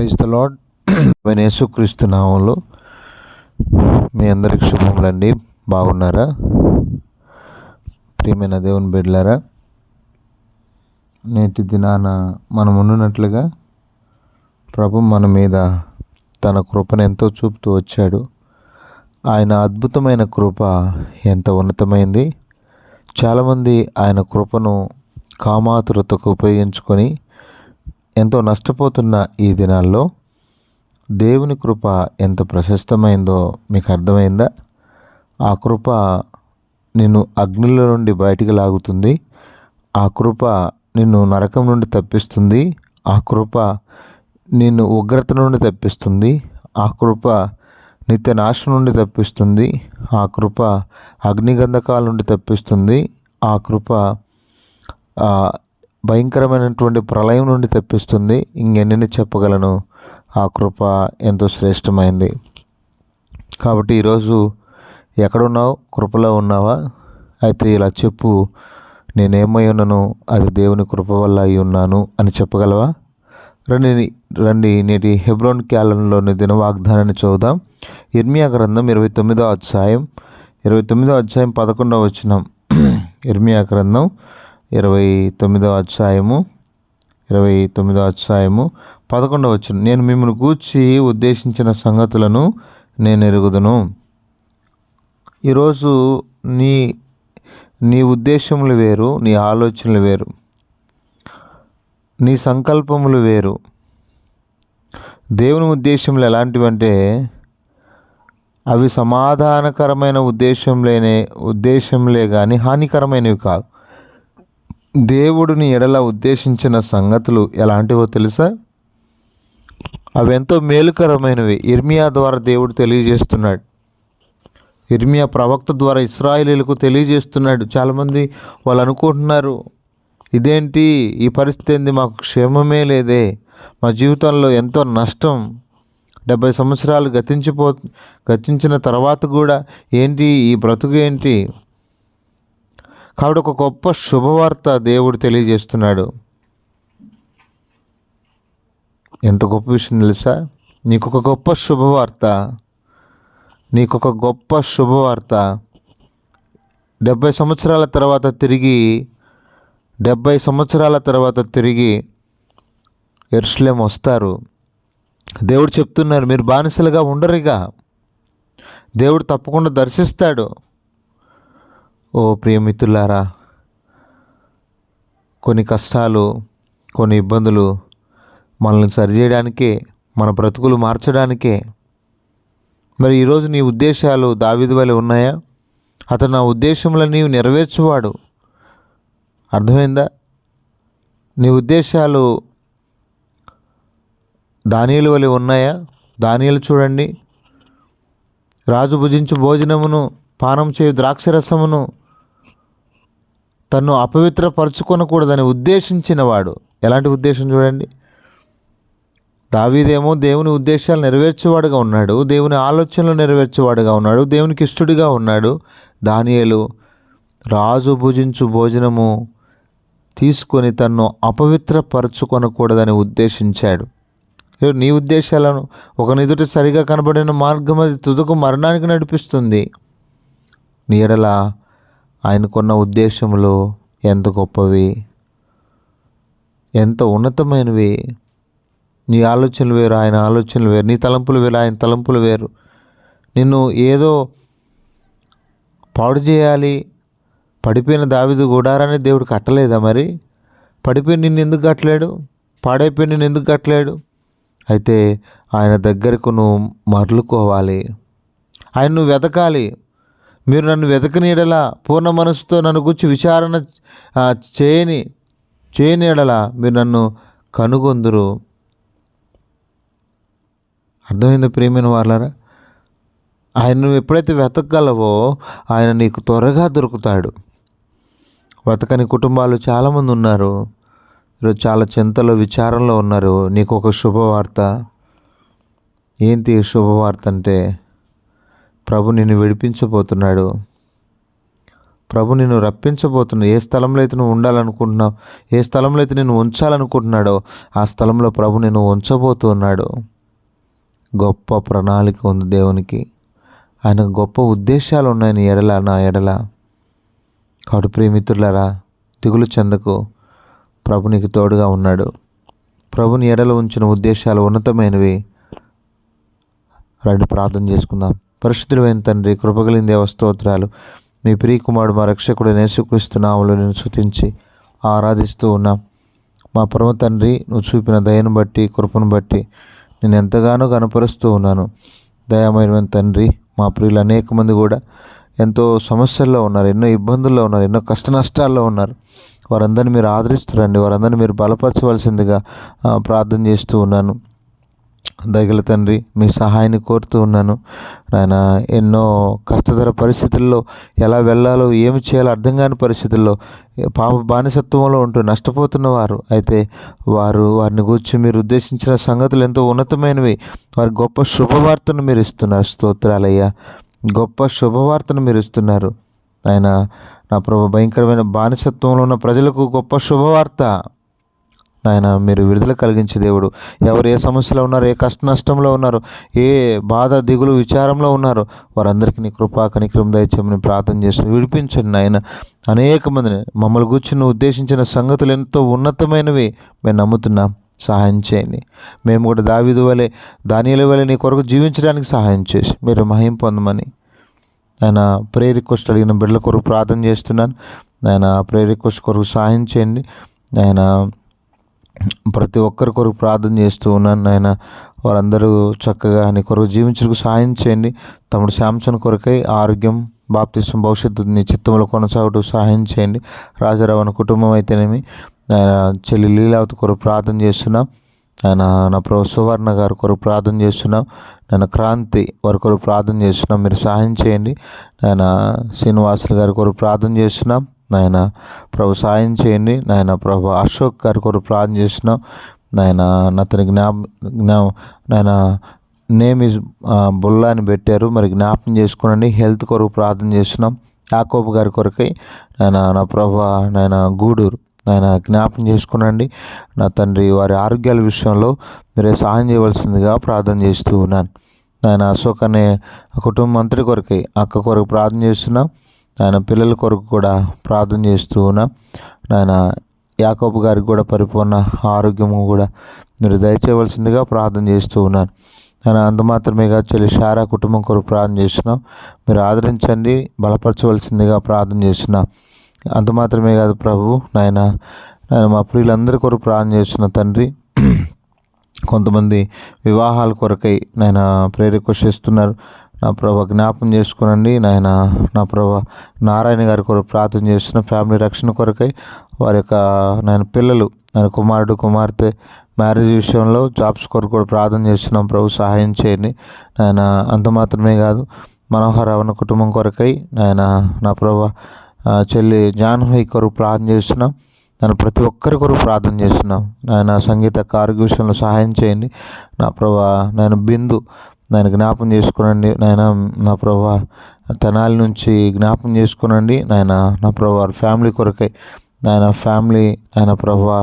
Praise the lord నేను యేసుక్రీస్తు నామంలో మీ అందరికి శుభములండి. బాగున్నారా? ప్రియమైన దేవుని బిడ్డలారా నేటి దినాన మనం ఉన్నట్లుగా ప్రభు మన మీద తన కృపను ఎంతో చూపుతూ వచ్చాడు. ఆయన అద్భుతమైన కృప ఎంత ఉన్నతమైంది. చాలామంది ఆయన కృపను కామాతురతకు ఉపయోగించుకొని ఎంతో నష్టపోతున్న ఈ దినాల్లో దేవుని కృప ఎంత ప్రశస్తమైందో మీకు అర్థమైందా? ఆ కృప నిన్ను అగ్నిలో నుండి బయటికి లాగుతుంది. ఆ కృప నిన్ను నరకం నుండి తప్పిస్తుంది. ఆ కృప నిన్ను ఉగ్రత నుండి తప్పిస్తుంది. ఆ కృప నిత్య నాశనం నుండి తప్పిస్తుంది. ఆ కృప అగ్నిగంధకాల నుండి తప్పిస్తుంది. ఆ కృప భయంకరమైనటువంటి ప్రళయం నుండి తప్పిస్తుంది. ఇంకెన్ని చెప్పగలను? ఆ కృప ఎంతో శ్రేష్టమైంది. కాబట్టి ఈరోజు ఎక్కడున్నావు? కృపలో ఉన్నావా? అయితే ఇలా చెప్పు. నేనేమై ఉన్నాను? అది దేవుని కృప వల్ల అయి ఉన్నాను అని చెప్పగలవా? రండి రండి నేటి హెబ్రోన్ క్యాలెండర్లోని దిన వాగ్దానాన్ని చూద్దాం. ఇర్మియా గ్రంథం ఇరవై తొమ్మిదో అధ్యాయం ఇరవై తొమ్మిదో అధ్యాయం పదకొండవ వచ్చినాం ఇర్మియా గ్రంథం ఇరవై తొమ్మిదవ అధ్యాయము ఇరవై తొమ్మిదో అధ్యాయము పదకొండవ వచ్చిన నేను మిమ్మల్ని గూర్చి ఉద్దేశించిన సంగతులను నేను ఎరుగుదును. ఈరోజు నీ నీ ఉద్దేశములు వేరు నీ ఆలోచనలు వేరు నీ సంకల్పములు వేరు. దేవుని ఉద్దేశములు ఎలాంటివంటే అవి సమాధానకరమైన ఉద్దేశంలేనే ఉద్దేశంలే కానీ హానికరమైనవి కాదు. దేవుడిని ఎడల ఉద్దేశించిన సంగతులు ఎలాంటివో తెలుసా? అవి ఎంతో మేలుకరమైనవి ఇర్మియా ద్వారా దేవుడు తెలియజేస్తున్నాడు. ఇర్మియా ప్రవక్త ద్వారా ఇస్రాయిలీలకు తెలియజేస్తున్నాడు. చాలామంది వాళ్ళు అనుకుంటున్నారు ఇదేంటి? ఈ పరిస్థితి ఏంది? మాకు క్షేమమే లేదే. మా జీవితంలో ఎంతో నష్టం. డెబ్బై సంవత్సరాలు గతించిపో గతించిన తర్వాత కూడా ఏంటి? ఈ బ్రతుకు ఏంటి? కాబట్టి ఒక గొప్ప శుభవార్త దేవుడు తెలియజేస్తున్నాడు. ఎంత గొప్ప విషయం తెలుసా? నీకు ఒక గొప్ప శుభవార్త. నీకు ఒక గొప్ప శుభవార్త. డెబ్భై సంవత్సరాల తర్వాత తిరిగి డెబ్భై సంవత్సరాల తర్వాత తిరిగి ఎర్స్లేం వస్తారు. దేవుడు చెప్తున్నారు మీరు బానిసలుగా ఉండరుగా. దేవుడు తప్పకుండా దర్శిస్తాడు. ఓ ప్రియమిత్రులారా కొన్ని కష్టాలు కొన్ని ఇబ్బందులు మనల్ని సరిచేయడానికే మన బ్రతుకులు మార్చడానికే. మరి ఈరోజు నీ ఉద్దేశాలు దావిది వలె ఉన్నాయా? అతను నా ఉద్దేశములన్నీ నీవు నెరవేర్చువాడు. అర్థమైందా? నీ ఉద్దేశాలు దానియుల వలె ఉన్నాయా? దానియలు చూడండి. రాజు భుజించు భోజనమును పానం చేయు ద్రాక్షరసమును తను అపవిత్రపరచుకొనకూడదని ఉద్దేశించిన వాడు ఎలాంటి ఉద్దేశం చూడండి. దావీదేమో దేవుని ఉద్దేశాలు నెరవేర్చేవాడుగా ఉన్నాడు. దేవుని ఆలోచనలు నెరవేర్చేవాడుగా ఉన్నాడు. దేవునికి ఇష్టడిగా ఉన్నాడు. దానియలు రాజు భుజించు భోజనము తీసుకొని తన్ను అపవిత్రపరచుకొనకూడదని ఉద్దేశించాడు. నీ ఉద్దేశాలను ఒక నిదుట సరిగా కనబడిన మార్గం అది తుదకు మరణానికి నడిపిస్తుంది. నీ ఎడల ఆయనకున్న ఉద్దేశములు ఎంత గొప్పవి? ఎంత ఉన్నతమైనవి? నీ ఆలోచనలు వేరు ఆయన ఆలోచనలు వేరు నీ తలంపులు వేరు ఆయన తలంపులు వేరు. నిన్ను ఏదో పాడు చేయాలి. పడిపోయిన దావిదు గుడారాన్ని దేవుడు కట్టలేదా మరి? పడిపోయి నిన్ను ఎందుకు కట్టలేడు? పాడైపోయి నిన్ను ఎందుకు కట్టలేడు? అయితే ఆయన దగ్గరకు నువ్వు మరలుకోవాలి. ఆయన నువ్వు వెతకాలి. మీరు నన్ను వెతకనీడలా పూర్ణ మనసుతో నన్ను గురించి విచారణ చేయని చేయని మీరు నన్ను కనుగొందురు. అర్థమైంది ప్రేమైన వాళ్ళారా ఆయన నువ్వు ఎప్పుడైతే వెతకగలవో ఆయన నీకు త్వరగా దొరుకుతాడు. వెతకని కుటుంబాలు చాలామంది ఉన్నారు. ఈరోజు చాలా చింతలో విచారంలో ఉన్నారు. నీకు ఒక శుభవార్త. ఏంటి శుభవార్త అంటే? ప్రభు నిన్ను విడిపించబోతున్నాడు. ప్రభు నిన్ను రప్పించబోతున్నా ఏ స్థలంలో అయితే నువ్వు ఉండాలనుకుంటున్నావు ఏ స్థలంలో అయితే నేను ఉంచాలనుకుంటున్నాడో ఆ స్థలంలో ప్రభు నిన్ను ఉంచబోతున్నాడు. గొప్ప ప్రణాళిక ఉంది దేవునికి. ఆయన గొప్ప ఉద్దేశాలు ఉన్నాయి నీ ఎడల నా ఎడల. కాబట్టి ప్రేమితులారా దిగులు చెందకు ప్రభు నీకు తోడుగా ఉన్నాడు. ప్రభుని ఎడల ఉంచిన ఉద్దేశాలు ఉన్నతమైనవి. రెండు ప్రార్థన చేసుకుందాం. పరిశుద్ధులైన తండ్రి కృపగలిన దేవస్తోత్రాలు మీ ప్రియకుమారుడు మా రక్షకుడు నేసుక్రీస్తున్నాములు నేను శృతించి ఆరాధిస్తూ ఉన్నాం. మా పరమ తండ్రి నువ్వు చూపిన దయను బట్టి కృపను బట్టి నేను ఎంతగానో కనపరుస్తూ ఉన్నాను. దయామైన తండ్రి మా ప్రియులు అనేక మంది కూడా ఎంతో సమస్యల్లో ఉన్నారు ఎన్నో ఇబ్బందుల్లో ఉన్నారు ఎన్నో కష్ట నష్టాల్లో ఉన్నారు. వారందరినీ మీరు ఆదరిస్తురండి వారందరినీ మీరు బలపరచవలసిందిగా ప్రార్థన చేస్తూ ఉన్నాను. దయగల తండ్రి మీ సహాయాన్ని కోరుతూ ఉన్నాను. నాయన ఎన్నో కష్టతర పరిస్థితుల్లో ఎలా వెళ్ళాలో ఏమి చేయాలో అర్థం కాని పరిస్థితుల్లో పాప బానిసత్వంలో ఉంటూ నష్టపోతున్న వారు. అయితే వారు వారిని గురించి మీరు ఉద్దేశించిన సంగతులు ఎంతో ఉన్నతమైనవి. వారి గొప్ప శుభవార్తను మీరు ఇస్తున్నారు. స్తోత్రాలయ్యా. గొప్ప శుభవార్తను మీరు ఇస్తున్నారు. ఆయన నా ప్రభు భయంకరమైన బానిసత్వంలో ఉన్న ప్రజలకు గొప్ప శుభవార్త. నాయన మీరు విడుదల కలిగించే దేవుడు. ఎవరు ఏ సమస్యలో ఉన్నారు ఏ కష్ట నష్టంలో ఉన్నారు ఏ బాధ దిగులు విచారంలో ఉన్నారు వారందరికీ నీ కృపా కనికరం దయచేమని ప్రార్థన చేసి విడిపించండి నాయన. అనేక మందిని మమ్మల్ని కూర్చుని ఉద్దేశించిన సంగతులు ఎంతో ఉన్నతమైనవి మేము నమ్ముతున్నాం. సహాయం చేయండి. మేము కూడా దావిదు వలె దానిల వలె నీ కొరకు జీవించడానికి సహాయం చేసి మీరు మహిం పొందమని ఆయన ప్రే రిక్వెస్ట్ అడిగిన బిడ్డల కొరకు ప్రార్థన చేస్తున్నాను. ఆయన ప్రే రిక్వెస్ట్ కొరకు సహాయం చేయండి. ఆయన ప్రతి ఒక్కరి కొరకు ప్రార్థన చేస్తూ ఉన్నాను ఆయన వారందరూ చక్కగా నీ కొరకు జీవించడానికి సహాయం చేయండి. తమ్ముడు శాంసన్ కొరకై ఆరోగ్యం బాప్తిసం భవిష్యత్తు నీ చిత్తంలో కొనసాగుతూ సహాయం చేయండి. రాజారావు కుటుంబం అయితేనేమి ఆయన చెల్లి లీలావతి కొరకు ప్రార్థన చేస్తున్నాం. ఆయన నా ప్రభు సువర్ణ గారి కొరకు ప్రార్థన చేస్తున్నాం. నేను క్రాంతి వారి కొరకు ప్రార్థన చేస్తున్నాం. మీరు సహాయం చేయండి. ఆయన శ్రీనివాసులు గారి కొరకు ప్రార్థన చేస్తున్నాం. నాయన ప్రభు సాయం చేయండి. నాయన ప్రభు అశోక్ గారి కొరకు ప్రార్థన చేస్తున్నాం. నాయన అతని జ్ఞా జ్ఞా నాయన నేమ్ ఇస్ బుల్లా అని పెట్టారు. మరి జ్ఞాపకం చేసుకోనండి హెల్త్ కొరకు ప్రార్థన చేస్తున్నాం. యాకోబు గారి కొరకై నాయన నా ప్రభు నాయన గూడూరు నాయన జ్ఞాపకం చేసుకునండి. నా తండ్రి వారి ఆరోగ్యాల విషయంలో మీరే సహాయం చేయవలసిందిగా ప్రార్థన చేస్తూ ఉన్నాను. నాయన అశోక్ అనే కుటుంబం అంతటి కొరకై అక్క కొరకు ప్రార్థన చేస్తున్నాం. ఆయన పిల్లల కొరకు కూడా ప్రార్థన చేస్తూ ఉన్నాం. నాయన యాకోబు గారికి కూడా పరిపూర్ణ ఆరోగ్యము కూడా మీరు దయచేయవలసిందిగా ప్రార్థన చేస్తూ ఉన్నాను ఆయన అంత మాత్రమే కాదు చెల్లి షారా కుటుంబం కొరకు ప్రార్థన చేస్తున్నాం. మీరు ఆదరించండి బలపరచవలసిందిగా ప్రార్థన చేస్తున్నాం. అంత మాత్రమే కాదు ప్రభు నాయన నేను మా ప్రియులందరి కొరకు ప్రార్థన చేస్తున్న తండ్రి కొంతమంది వివాహాల కొరకై నాయన ప్రేరిక్వెస్ట్ చేస్తున్నారు. నా ప్రభా జ్ఞాపం చేసుకునండి. నాయన నా ప్రభా నారాయణ గారి కొరకు ప్రార్థన చేస్తున్న. ఫ్యామిలీ రక్షణ కొరకై వారి యొక్క నాయన పిల్లలు నాయన కుమారుడు కుమార్తె మ్యారేజ్ విషయంలో జాబ్స్ కొరకు కూడా ప్రార్థన చేస్తున్నాం. ప్రభు సహాయం చేయండి. నాయన అంత మాత్రమే కాదు మనోహర్ అవన కుటుంబం కొరకై నాయన నా ప్రభా చెల్లి జాహ్నవి కొరకు ప్రార్థన చేస్తున్నాం. నేను ప్రతి ఒక్కరి కొరకు ప్రార్థన చేస్తున్నాం. నాయన సంగీత కార్య విషయంలో సహాయం చేయండి. నా ప్రభా నేను బిందు నేను జ్ఞాపం చేసుకునండి నాయన నా ప్రభా తెనాలి నుంచి జ్ఞాపం చేసుకునండి నాయన నా ప్రభా ఫ్యామిలీ కొరకై నాయన ఫ్యామిలీ నాయన ప్రభా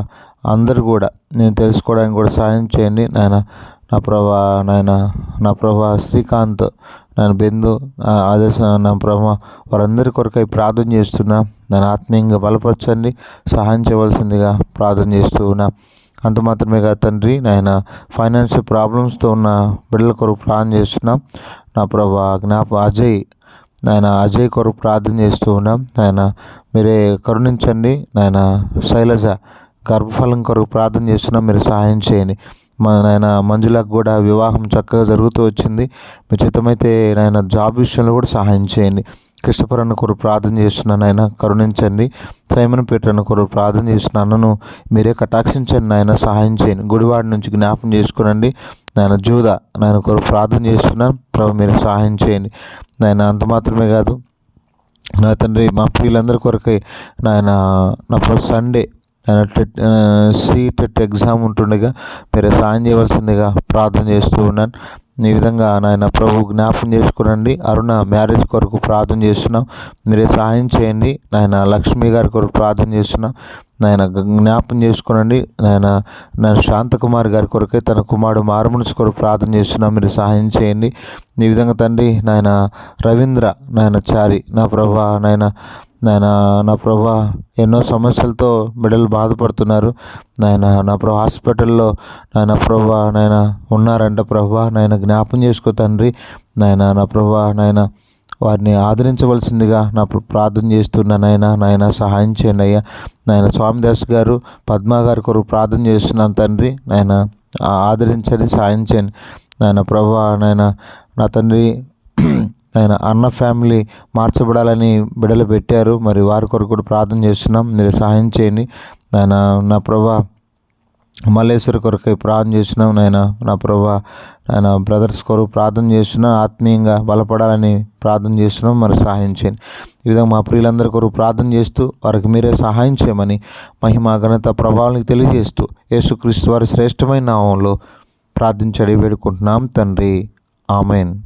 అందరు కూడా నేను తెలుసుకోవడానికి కూడా సహాయం చేయండి నాయన నా ప్రభా నాయన నా ప్రభా శ్రీకాంత్ నేను బిందు ఆదేశ నా ప్రభా వారందరి కొరకై ప్రార్థన చేస్తున్నా. నేను ఆత్మీయంగా బలపరచండి సహాయం చేయవలసిందిగా ప్రార్థన చేస్తూ ఉన్నా. అంత మాత్రమే కాదు తండ్రి నాయన ఫైనాన్షియల్ ప్రాబ్లమ్స్తో ఉన్న బిడ్డల కొరకు ప్లాన్ చేస్తున్నాం. నా ప్రభా జ్ఞాప అజయ్ నాయన అజయ్ కొరకు ప్రార్థన చేస్తూ ఉన్నాం. నాయన మీరే కరుణించండి. నాయన శైలజ గర్భఫలం కొరకు ప్రార్థన చేస్తున్నాం. మీరు సహాయం చేయండి. మా నాయన మంజులకు కూడా వివాహం చక్కగా జరుగుతూ వచ్చింది. మీ చిత్తమైతే నాయన జాబ్ విషయంలో కూడా సహాయం చేయండి. కృష్ణపరన్న కొరకు ప్రార్థన చేస్తున్నాను ఆయన కరుణించండి. సైమన్ పీటర్న కొరకు ప్రార్థన చేస్తున్నాను. మీరే కటాక్షించండి నాయన సహాయం చేయండి. గుడివాడ నుంచి జ్ఞాపం చేసుకునండి. నాయన జూదా నాయన కొరకు ప్రార్థన చేస్తున్నాను. ప్రభు మీరు సహాయం చేయండి. నాయన అంత మాత్రమే కాదు నా తండ్రి మా ప్రియులందరి కొరకై నాయన నా సండే ఆయన టెట్ సి టెట్ ఎగ్జామ్ ఉంటుండగా మీరు సాయం చేయవలసిందిగా ప్రార్థన చేస్తూ ఉన్నాను. ఈ విధంగా నాయన ప్రభు జ్ఞాపం చేసుకునండి. అరుణ మ్యారేజ్ కొరకు ప్రార్థన చేస్తున్నాం. మీరే సహాయం చేయండి. నాయన లక్ష్మి గారి కొరకు ప్రార్థన చేస్తున్నాం. నాయన జ్ఞాపం చేసుకునండి. నాయన నేను శాంతకుమార్ గారి కొరకే తన కుమారుడు మారుమనసు కొరకు ప్రార్థన చేస్తున్నాం. మీరు సహాయం చేయండి. ఈ విధంగా తండ్రి నాయన రవీంద్ర నాయన చారి నా ప్రభా నాయన నాయన నా ప్రభా ఎన్నో సమస్యలతో బిడ్డలు బాధపడుతున్నారు. నాయన నా ప్రభా హాస్పిటల్లో నాయన ప్రభా నాయన ఉన్నారంట ప్రభా నాయన జ్ఞాపం చేసుకో తండ్రి. నాయన నా ప్రభా నాయన వారిని ఆదరించవలసిందిగా నా ప్రార్థన చేస్తున్నానైనా నాయన సహాయం చేయండి అయ్యా. నాయన స్వామిదాస్ గారు పద్మా గారి కొరకు ప్రార్థన చేస్తున్నాను తండ్రి. నాయన ఆదరించని ఆదరించండి సహాయం చేయండి. నాయన ప్రభా నాయన నా తండ్రి ఆయన అన్న ఫ్యామిలీ మార్చబడాలని బిడలు పెట్టారు. మరి వారి కొరకు కూడా ప్రార్థన చేస్తున్నాం. మీరు సహాయం చేయండి. ఆయన నా ప్రభా మల్లేశ్వరి కొరకై ప్రార్థన చేస్తున్నాం. నాయన నా ప్రభా ఆయన బ్రదర్స్ కొరకు ప్రార్థన చేస్తున్నాం. ఆత్మీయంగా బలపడాలని ప్రార్థన చేస్తున్నాం. మరి సహాయం చేయండి. ఈ విధంగా మా ప్రియులందరి కొరకు ప్రార్థన చేస్తూ వారికి మీరే సహాయం చేయమని మహిమ ఘనత ప్రభావానికి తెలియజేస్తూ యేసుక్రీస్తు వారి శ్రేష్టమైన నామంలో ప్రార్థించడి వేడుకుంటున్నాం. తండ్రి ఆమెన్.